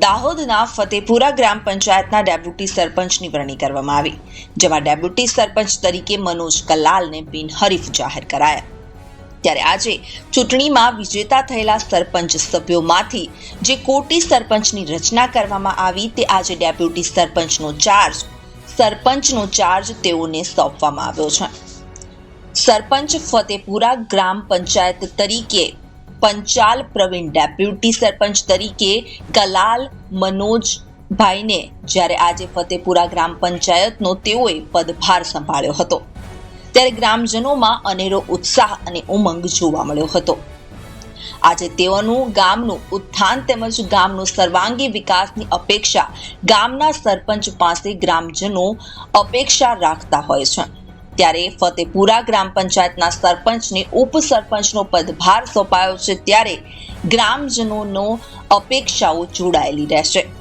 દાહોદના ફતેપુરા ગ્રામ પંચાયતના ડેપ્યુટી સરપંચની વરણી કરવામાં આવી, જેમાં ડેપ્યુટી સરપંચ તરીકે મનોજ કલાલને બિનહરીફ જાહેર કરાયા. ત્યારે આજે ચૂંટણીમાં વિજેતા થયેલા સરપંચ સભ્યોમાંથી જે કોટી સરપંચની રચના કરવામાં આવી તે આજે ડેપ્યુટી સરપંચનો ચાર્જ સરપંચનો ચાર્જ તેઓને સોંપવામાં આવ્યો છે. સરપંચ ફતેપુરા ગ્રામ પંચાયત તરીકે પંચાલ પ્રવીણ ડેપ્યુટી સરપંચ તરીકે કલાલ મનોજ ભાઈને જ્યારે આજે ફતેપુરા ગ્રામ પંચાયતનો તેઓએ પદભાર સંભાળ્યો હતો. ત્યારે ગ્રામજનોમાં અનેરો ઉત્સાહ અને ઉમંગ જોવા મળ્યો હતો. આજે તેઓનું ગામનું ઉત્થાન તેમજ ગામનો સર્વાંગી વિકાસની અપેક્ષા ગામના સરપંચ પાસે ગ્રામજનો અપેક્ષા રાખતા હોય છે. ત્યારે ફતેપુરા ગ્રામ પંચાયતના સરપંચને ઉપસરપંચનો પદભાર સોંપાયો છે ત્યારે ગ્રામજનોનો અપેક્ષાઓ જોડાયેલી રહેશે.